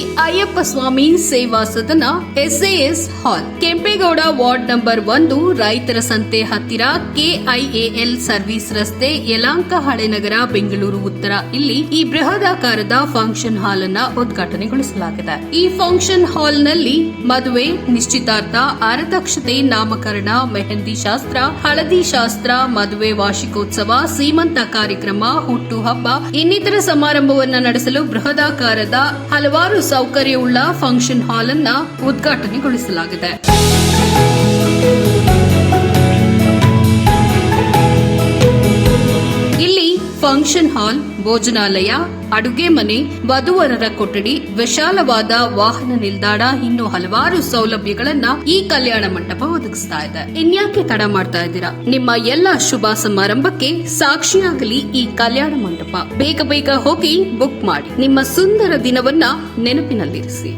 Ayyappa Swamy Seva Sadana SAS hall. Kempegowda ward number ಒಂದು, ರೈತರ ಸಂತೆ ಹತ್ತಿರ ಕೆಐಎಎಲ್ ಸರ್ವಿಸ್ ರಸ್ತೆ ಯಲಾಂಕ ಹಳೆನಗರ ಬೆಂಗಳೂರು ಉತ್ತರ. ಇಲ್ಲಿ ಈ ಬೃಹದಾಕಾರದ ಫಂಕ್ಷನ್ ಹಾಲ್ ಅನ್ನ ಉದ್ಘಾಟನೆಗೊಳಿಸಲಾಗಿದೆ. ಈ ಫಂಕ್ಷನ್ ಹಾಲ್ನಲ್ಲಿ ಮದುವೆ, ನಿಶ್ಚಿತಾರ್ಥ ಆರತಕ್ಷತೆ ನಾಮಕರಣ, ಮೆಹಂದಿ ಶಾಸ್ತ್ರ, ಹಳದಿ ಶಾಸ್ತ್ರ, ಮದುವೆ ವಾರ್ಷಿಕೋತ್ಸವ ಸೀಮಂತ ಕಾರ್ಯಕ್ರಮ ಹುಟ್ಟುಹಬ್ಬ ಇನ್ನಿತರ ಸಮಾರಂಭವನ್ನ ನಡೆಸಲು ಬೃಹದಾಕಾರದ ಹಲವಾರು ಸೌಕರ್ಯವುಳ್ಳ ಫಂಕ್ಷನ್ ಹಾಲ್ ಅನ್ನ ಉದ್ಘಾಟನೆಗೊಳಿಸಲಾಗಿದೆ. ಫಂಕ್ಷನ್ ಹಾಲ್, ಭೋಜನಾಲಯ, ಅಡುಗೆ ಮನೆ, ವಧುವರರ ಕೊಠಡಿ, ವಿಶಾಲವಾದ ವಾಹನ ನಿಲ್ದಾಣ, ಇನ್ನು ಹಲವಾರು ಸೌಲಭ್ಯಗಳನ್ನ ಈ ಕಲ್ಯಾಣ ಮಂಟಪ ಒದಗಿಸ್ತಾ ಇದೆ. ಇನ್ಯಾಕೆ ತಡ ಮಾಡ್ತಾ ಇದ್ದೀರಾ? ನಿಮ್ಮ ಎಲ್ಲ ಶುಭ ಸಮಾರಂಭಕ್ಕೆ ಸಾಕ್ಷಿಯಾಗಲಿ ಈ ಕಲ್ಯಾಣ ಮಂಟಪ. ಬೇಗ ಬೇಗ ಹೋಗಿ ಬುಕ್ ಮಾಡಿ. ನಿಮ್ಮ ಸುಂದರ ದಿನವನ್ನ ನೆನಪಿನಲ್ಲಿರಿಸಿ.